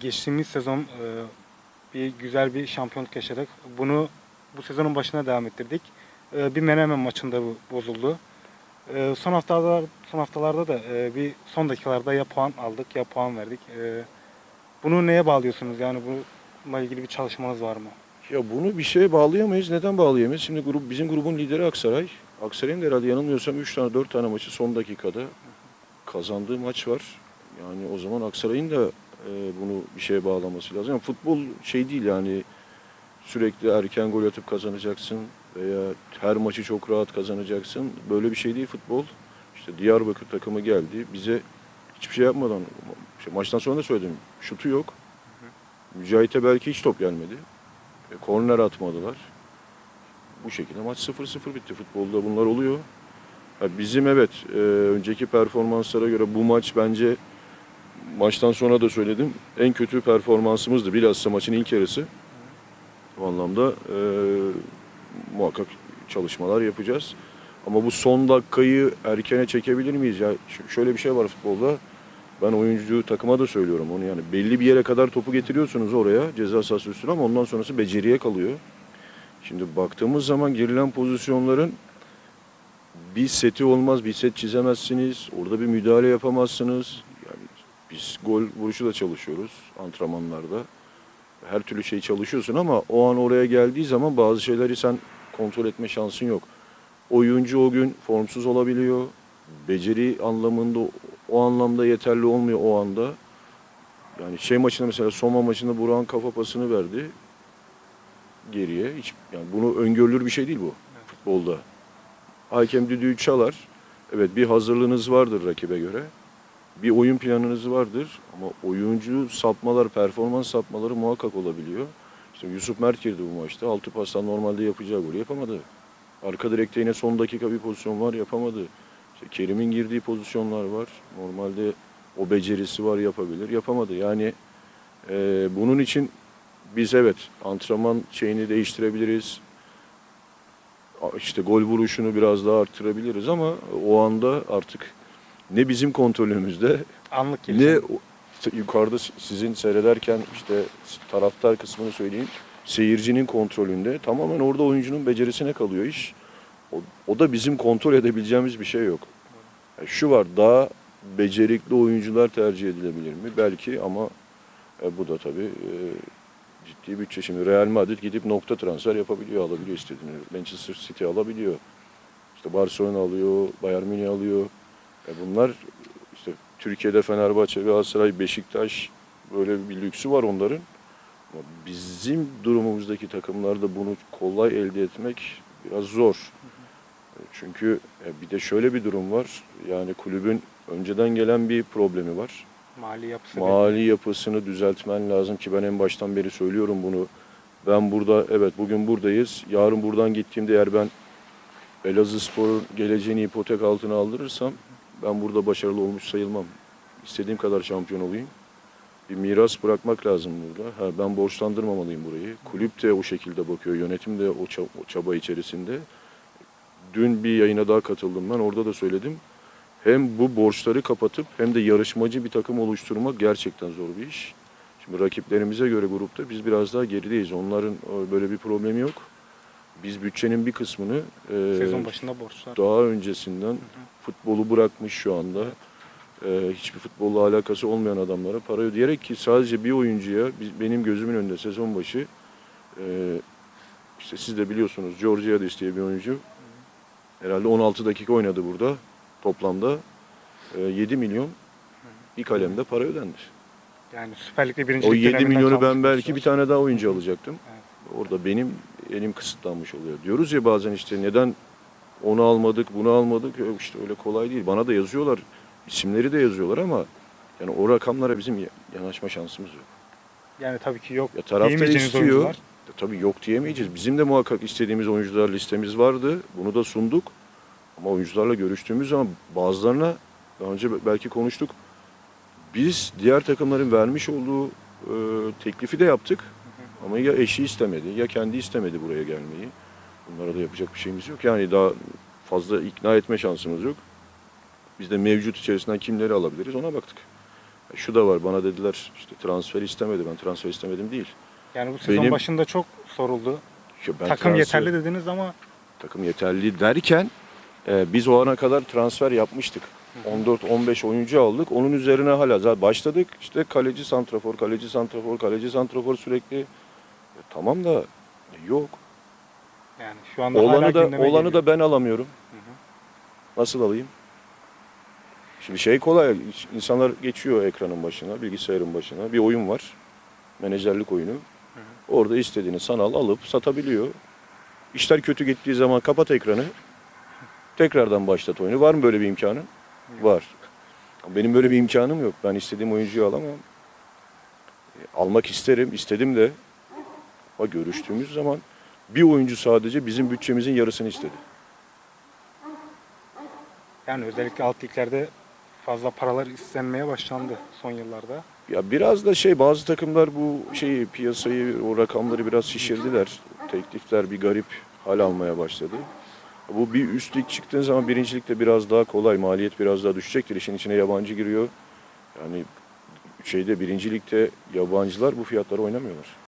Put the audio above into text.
Geçtiğimiz sezon e, bir güzel bir şampiyonluk yaşadık. Bunu bu sezonun başına devam ettirdik. E, bir Menemen maçında bozuldu. E, son haftalar son haftalarda da bir son dakikalarda ya puan aldık ya puan verdik. Bunu neye bağlıyorsunuz? Yani bununla ilgili bir çalışmanız var mı? Ya bunu bir şeye bağlayamayız. Neden bağlayamayız? Şimdi grup bizim grubun lideri Aksaray. Aksaray'ın herhalde yanılmıyorsam 3 tane 4 tane maçı son dakikada kazandığı maç var. Yani o zaman Aksaray'ın da e, bunu bir şeye bağlaması lazım. Yani futbol şey değil yani sürekli erken gol atıp kazanacaksın veya her maçı çok rahat kazanacaksın. Böyle bir şey değil futbol. İşte Diyarbakır takımı geldi. Bize hiçbir şey yapmadan işte maçtan sonra da söyledim. Şutu yok. Mücahit'e belki hiç top gelmedi. E, korner atmadılar. Bu şekilde maç 0-0 bitti. Futbolda bunlar oluyor. Ha, bizim evet e, önceki performanslara göre bu maç bence maçtan sonra da söyledim en kötü performansımızdı. Bilhassa maçın ilk yarısı. Bu anlamda e, muhakkak çalışmalar yapacağız. Ama bu son dakikayı erkene çekebilir miyiz? Ya şöyle bir şey var futbolda. Ben oyuncu takıma da söylüyorum onu yani belli bir yere kadar topu getiriyorsunuz oraya ceza sahası üstüne ama ondan sonrası beceriye kalıyor. Şimdi baktığımız zaman girilen pozisyonların bir seti olmaz, bir set çizemezsiniz. Orada bir müdahale yapamazsınız. Biz gol vuruşu da çalışıyoruz antrenmanlarda. Her türlü şey çalışıyorsun ama o an oraya geldiği zaman bazı şeyleri sen kontrol etme şansın yok. Oyuncu o gün formsuz olabiliyor. Beceri anlamında o anlamda yeterli olmuyor o anda. Yani şey maçında mesela Soma maçında Burak'ın kafa pasını verdi geriye. Hiç yani bunu öngörülür bir şey değil bu futbolda. Hakem düdüğü çalar. Evet bir hazırlığınız vardır rakibe göre. Bir oyun planınız vardır ama oyuncu sapmalar, performans sapmaları muhakkak olabiliyor. İşte Yusuf Mert girdi bu maçta. Altı pastan normalde yapacağı golü yapamadı. Arka direkte yine son dakika bir pozisyon var yapamadı. İşte Kerim'in girdiği pozisyonlar var. Normalde o becerisi var yapabilir. Yapamadı. Yani e, bunun için biz evet antrenman şeyini değiştirebiliriz. İşte gol vuruşunu biraz daha arttırabiliriz ama o anda artık ne bizim kontrolümüzde Anlık ne yukarıda sizin seyrederken işte taraftar kısmını söyleyeyim. Seyircinin kontrolünde tamamen orada oyuncunun becerisine kalıyor iş. O, o da bizim kontrol edebileceğimiz bir şey yok. Yani şu var daha becerikli oyuncular tercih edilebilir mi? Belki ama e, bu da tabii e, ciddi bütçe. Şimdi Real Madrid gidip nokta transfer yapabiliyor, alabiliyor istediğini. Manchester City alabiliyor. İşte Barcelona alıyor, Bayern Münih alıyor. E bunlar işte Türkiye'de Fenerbahçe, Galatasaray, Beşiktaş böyle bir lüksü var onların. Ama bizim durumumuzdaki takımlarda bunu kolay elde etmek biraz zor. E, Çünkü e, bir de şöyle bir durum var. Yani kulübün önceden gelen bir problemi var. Mali yapısı. Mali yapısını düzeltmen lazım ki ben en baştan beri söylüyorum bunu. Ben burada evet bugün buradayız. Yarın buradan gittiğimde eğer ben Elazığ Spor'un geleceğini ipotek altına aldırırsam ben burada başarılı olmuş sayılmam. İstediğim kadar şampiyon olayım. Bir miras bırakmak lazım burada. Ha, ben borçlandırmamalıyım burayı. Kulüp de o şekilde bakıyor. Yönetim de o o çaba içerisinde. Dün bir yayına daha katıldım ben. Orada da söyledim. Hem bu borçları kapatıp hem de yarışmacı bir takım oluşturmak gerçekten zor bir iş. Şimdi rakiplerimize göre grupta biz biraz daha gerideyiz. Onların e, böyle bir problemi yok. Biz bütçenin bir kısmını e, Sezon başında borçlar. daha öncesinden futbolu bırakmış şu anda. e, hiçbir futbolla alakası olmayan adamlara para ödeyerek ki sadece bir oyuncuya biz- benim gözümün önünde sezon başı e, işte siz de biliyorsunuz Georgiadis diye bir oyuncu herhalde 16 dakika oynadı burada toplamda e, 7 milyon bir kalemde para ödendi. Yani Süper Lig'de birinci O lig 7 döneminden milyonu ben belki bir tane daha oyuncu alacaktım. Orada benim elim kısıtlanmış oluyor. Diyoruz ya bazen işte neden onu almadık, bunu almadık. Yok işte öyle kolay değil. Bana da yazıyorlar. isimleri de yazıyorlar ama yani o rakamlara bizim ya- yanaşma şansımız yok. Yani tabii ki yok. Ya taraftar istiyor. oyuncular. Ya tabii yok diyemeyeceğiz. Bizim de muhakkak istediğimiz oyuncular listemiz vardı. Bunu da sunduk. Ama oyuncularla görüştüğümüz zaman bazılarına daha önce belki konuştuk. Biz diğer takımların vermiş olduğu e, teklifi de yaptık. Ama ya eşi istemedi ya kendi istemedi buraya gelmeyi. Bunlara da yapacak bir şeyimiz yok. Yani daha fazla ikna etme şansımız yok. Biz de mevcut içerisinden kimleri alabiliriz ona baktık. Şu da var bana dediler işte transfer istemedi ben transfer istemedim değil. Yani bu sezon Benim- başında çok soruldu. Ya ben Takım transfer- yeterli dediniz ama takım yeterli derken e, biz o ana kadar transfer yapmıştık. 14-15 oyuncu aldık. Onun üzerine hala zaten başladık. İşte kaleci santrafor, kaleci santrafor, kaleci santrafor sürekli. Tamam da yok. yani şu anda hala Olanı da gündeme olanı geliyor. da ben alamıyorum. Nasıl alayım? Şimdi şey kolay. İnsanlar geçiyor ekranın başına, bilgisayarın başına. Bir oyun var. Menajerlik oyunu. Orada istediğini sanal alıp satabiliyor. İşler kötü gittiği zaman kapat ekranı. Tekrardan başlat oyunu. Var mı böyle bir imkanın? Var. Benim böyle bir imkanım yok. Ben istediğim oyuncuyu alamam. E, Almak isterim, istedim de. Ama görüştüğümüz zaman bir oyuncu sadece bizim bütçemizin yarısını istedi. Yani özellikle alt liglerde fazla paralar istenmeye başlandı son yıllarda. Ya biraz da şey bazı takımlar bu şeyi piyasayı o rakamları biraz şişirdiler. Teklifler bir garip hal almaya başladı. Bu bir üst lig çıktığın zaman birincilikte biraz daha kolay. Maliyet biraz daha düşecektir. İşin içine yabancı giriyor. Yani şeyde birinci ligde yabancılar bu fiyatlara oynamıyorlar.